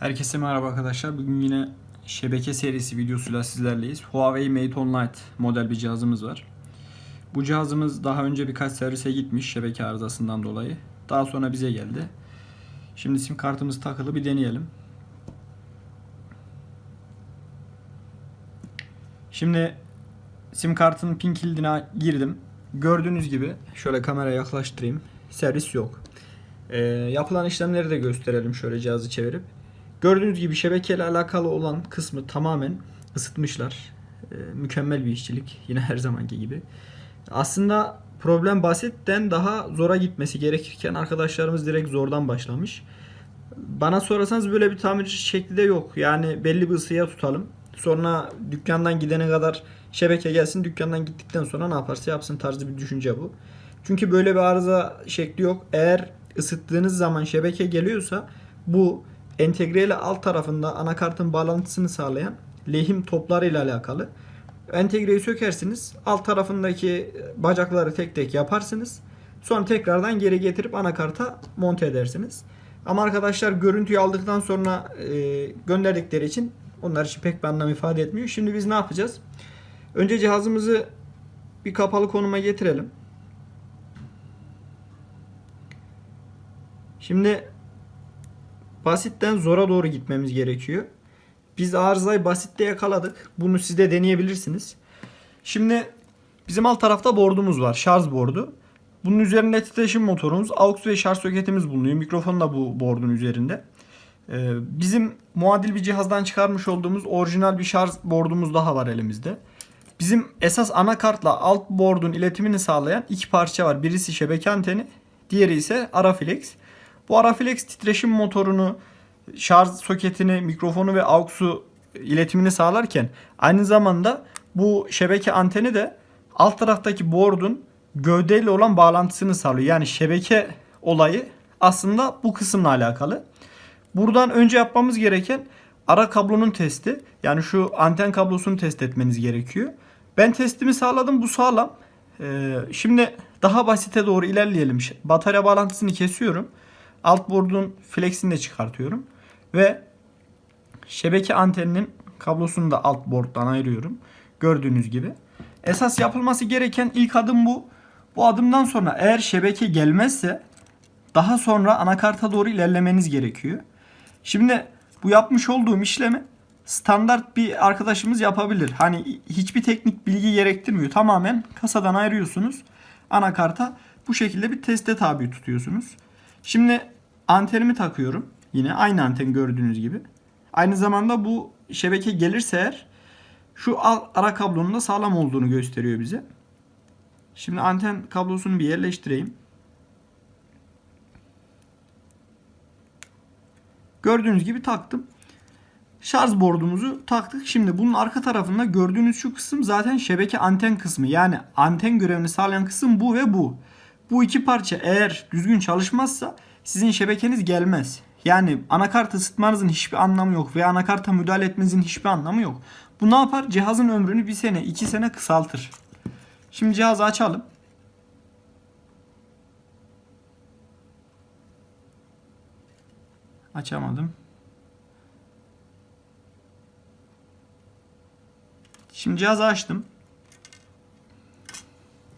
Herkese merhaba arkadaşlar. Bugün yine şebeke serisi videosuyla sizlerleyiz. Huawei Mate 10 Lite model bir cihazımız var. Bu cihazımız daha önce birkaç servise gitmiş şebeke arızasından dolayı. Daha sonra bize geldi. Şimdi sim kartımız takılı bir deneyelim. Şimdi sim kartının pin kilidine girdim. Gördüğünüz gibi şöyle kameraya yaklaştırayım. Servis yok. Ee, yapılan işlemleri de gösterelim şöyle cihazı çevirip. Gördüğünüz gibi şebekeyle alakalı olan kısmı tamamen ısıtmışlar. Ee, mükemmel bir işçilik. Yine her zamanki gibi. Aslında problem basitten daha zora gitmesi gerekirken arkadaşlarımız direkt zordan başlamış. Bana sorarsanız böyle bir tamir şekli de yok. Yani belli bir ısıya tutalım. Sonra dükkandan gidene kadar şebeke gelsin. Dükkandan gittikten sonra ne yaparsa yapsın tarzı bir düşünce bu. Çünkü böyle bir arıza şekli yok. Eğer ısıttığınız zaman şebeke geliyorsa bu entegre ile alt tarafında anakartın bağlantısını sağlayan lehim topları ile alakalı. Entegreyi sökersiniz. Alt tarafındaki bacakları tek tek yaparsınız. Sonra tekrardan geri getirip anakarta monte edersiniz. Ama arkadaşlar görüntüyü aldıktan sonra e, gönderdikleri için onlar için pek bir anlam ifade etmiyor. Şimdi biz ne yapacağız? Önce cihazımızı bir kapalı konuma getirelim. Şimdi basitten zora doğru gitmemiz gerekiyor. Biz arızayı basitte yakaladık. Bunu siz de deneyebilirsiniz. Şimdi bizim alt tarafta bordumuz var. Şarj bordu. Bunun üzerinde titreşim motorumuz, aux ve şarj soketimiz bulunuyor. Mikrofon da bu bordun üzerinde. Ee, bizim muadil bir cihazdan çıkarmış olduğumuz orijinal bir şarj bordumuz daha var elimizde. Bizim esas anakartla alt bordun iletimini sağlayan iki parça var. Birisi şebeke anteni, diğeri ise Araflex. Bu Araflex titreşim motorunu, şarj soketini, mikrofonu ve AUX'u iletimini sağlarken aynı zamanda bu şebeke anteni de alt taraftaki board'un gövdeyle olan bağlantısını sağlıyor. Yani şebeke olayı aslında bu kısımla alakalı. Buradan önce yapmamız gereken ara kablonun testi. Yani şu anten kablosunu test etmeniz gerekiyor. Ben testimi sağladım. Bu sağlam. Ee, şimdi daha basite doğru ilerleyelim. Batarya bağlantısını kesiyorum. Alt board'un flexini de çıkartıyorum. Ve şebeke anteninin kablosunu da alt board'dan ayırıyorum. Gördüğünüz gibi. Esas yapılması gereken ilk adım bu. Bu adımdan sonra eğer şebeke gelmezse daha sonra anakarta doğru ilerlemeniz gerekiyor. Şimdi bu yapmış olduğum işlemi standart bir arkadaşımız yapabilir. Hani hiçbir teknik bilgi gerektirmiyor. Tamamen kasadan ayırıyorsunuz. Anakarta bu şekilde bir teste tabi tutuyorsunuz. Şimdi antenimi takıyorum. Yine aynı anten gördüğünüz gibi. Aynı zamanda bu şebeke gelirse eğer şu ara kablonun da sağlam olduğunu gösteriyor bize. Şimdi anten kablosunu bir yerleştireyim. Gördüğünüz gibi taktım. Şarj bordumuzu taktık. Şimdi bunun arka tarafında gördüğünüz şu kısım zaten şebeke anten kısmı. Yani anten görevini sağlayan kısım bu ve bu. Bu iki parça eğer düzgün çalışmazsa sizin şebekeniz gelmez. Yani anakart ısıtmanızın hiçbir anlamı yok ve anakarta müdahale etmenizin hiçbir anlamı yok. Bu ne yapar? Cihazın ömrünü bir sene, iki sene kısaltır. Şimdi cihazı açalım. Açamadım. Şimdi cihazı açtım.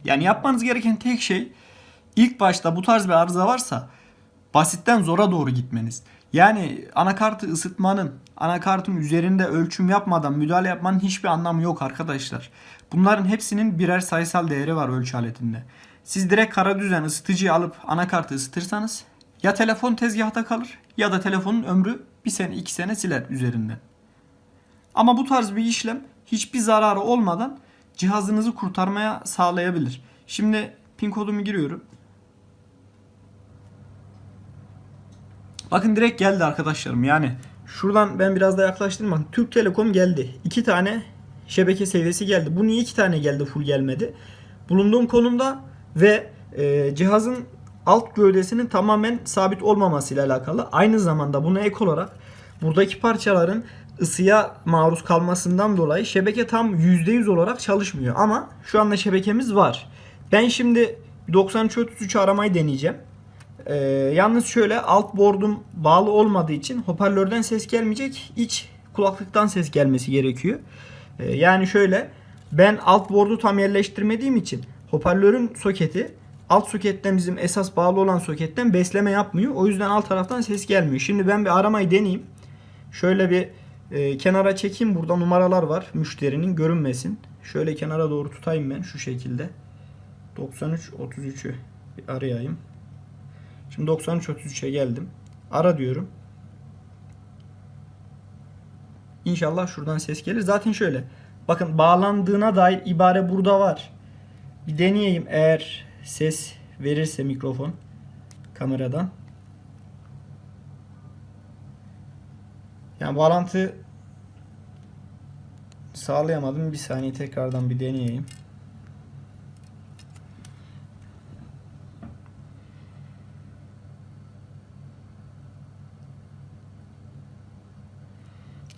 Yani yapmanız gereken tek şey ilk başta bu tarz bir arıza varsa basitten zora doğru gitmeniz. Yani anakartı ısıtmanın, anakartın üzerinde ölçüm yapmadan müdahale yapmanın hiçbir anlamı yok arkadaşlar. Bunların hepsinin birer sayısal değeri var ölçü aletinde. Siz direkt kara düzen ısıtıcıyı alıp anakartı ısıtırsanız ya telefon tezgahta kalır ya da telefonun ömrü bir sene iki sene siler üzerinden. Ama bu tarz bir işlem hiçbir zararı olmadan cihazınızı kurtarmaya sağlayabilir. Şimdi pin kodumu giriyorum. Bakın direkt geldi arkadaşlarım. Yani şuradan ben biraz da yaklaştırdım. Bakın Türk Telekom geldi. İki tane şebeke seviyesi geldi. Bu niye iki tane geldi full gelmedi? Bulunduğum konumda ve e, cihazın alt gövdesinin tamamen sabit olmamasıyla alakalı. Aynı zamanda buna ek olarak buradaki parçaların ısıya maruz kalmasından dolayı şebeke tam %100 olarak çalışmıyor. Ama şu anda şebekemiz var. Ben şimdi 9333 aramayı deneyeceğim. Ee, yalnız şöyle alt board'um bağlı olmadığı için hoparlörden ses gelmeyecek. iç kulaklıktan ses gelmesi gerekiyor. Ee, yani şöyle ben alt board'u tam yerleştirmediğim için hoparlörün soketi alt soketten bizim esas bağlı olan soketten besleme yapmıyor. O yüzden alt taraftan ses gelmiyor. Şimdi ben bir aramayı deneyeyim. Şöyle bir e, kenara çekeyim. Burada numaralar var. Müşterinin görünmesin. Şöyle kenara doğru tutayım ben şu şekilde. 93 33'ü bir arayayım. Şimdi 93 33'e geldim. Ara diyorum. İnşallah şuradan ses gelir. Zaten şöyle. Bakın bağlandığına dair ibare burada var. Bir deneyeyim eğer ses verirse mikrofon kameradan. Yani bağlantı sağlayamadım. Bir saniye tekrardan bir deneyeyim.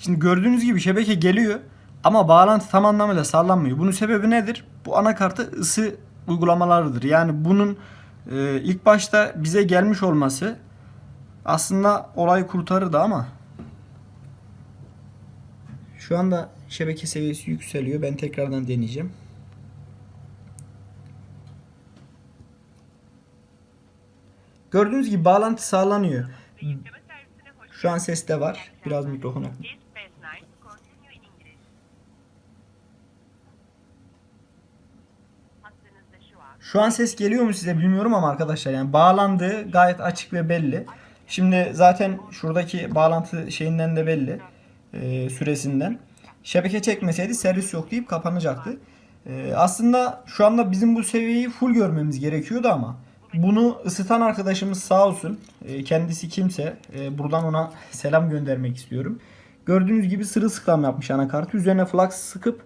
Şimdi gördüğünüz gibi şebeke geliyor ama bağlantı tam anlamıyla sağlanmıyor. Bunun sebebi nedir? Bu anakartı ısı uygulamalarıdır. Yani bunun e, ilk başta bize gelmiş olması aslında olayı kurtarırdı ama şu anda şebeke seviyesi yükseliyor. Ben tekrardan deneyeceğim. Gördüğünüz gibi bağlantı sağlanıyor. Şu an ses de var. Biraz mikrofona. Şu an ses geliyor mu size bilmiyorum ama arkadaşlar yani bağlandığı gayet açık ve belli. Şimdi zaten şuradaki bağlantı şeyinden de belli. e, süresinden. Şebeke çekmeseydi servis yok deyip kapanacaktı. E, aslında şu anda bizim bu seviyeyi full görmemiz gerekiyordu ama bunu ısıtan arkadaşımız sağ olsun. E, kendisi kimse. e, buradan ona selam göndermek istiyorum. Gördüğünüz gibi sırılsıklam yapmış anakartı. Üzerine flux sıkıp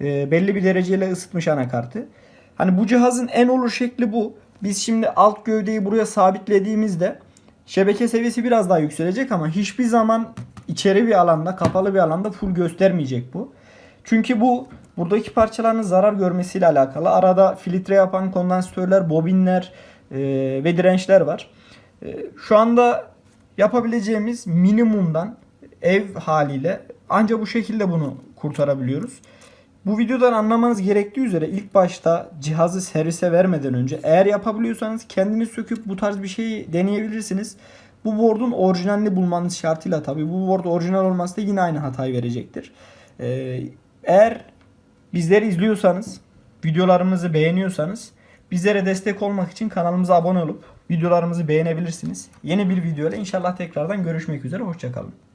e, belli bir dereceyle ısıtmış anakartı. Hani bu cihazın en olur şekli bu. Biz şimdi alt gövdeyi buraya sabitlediğimizde şebeke seviyesi biraz daha yükselecek ama hiçbir zaman içeri bir alanda, kapalı bir alanda full göstermeyecek bu. Çünkü bu buradaki parçaların zarar görmesiyle alakalı. Arada filtre yapan kondansatörler, bobinler e, ve dirençler var. E, şu anda yapabileceğimiz minimumdan ev haliyle ancak bu şekilde bunu kurtarabiliyoruz. Bu videodan anlamanız gerektiği üzere ilk başta cihazı servise vermeden önce eğer yapabiliyorsanız kendiniz söküp bu tarz bir şeyi deneyebilirsiniz. Bu board'un orijinalini bulmanız şartıyla tabi bu board orijinal olması da yine aynı hatayı verecektir. Ee, eğer bizleri izliyorsanız, videolarımızı beğeniyorsanız bizlere destek olmak için kanalımıza abone olup videolarımızı beğenebilirsiniz. Yeni bir videoyla inşallah tekrardan görüşmek üzere. Hoşçakalın.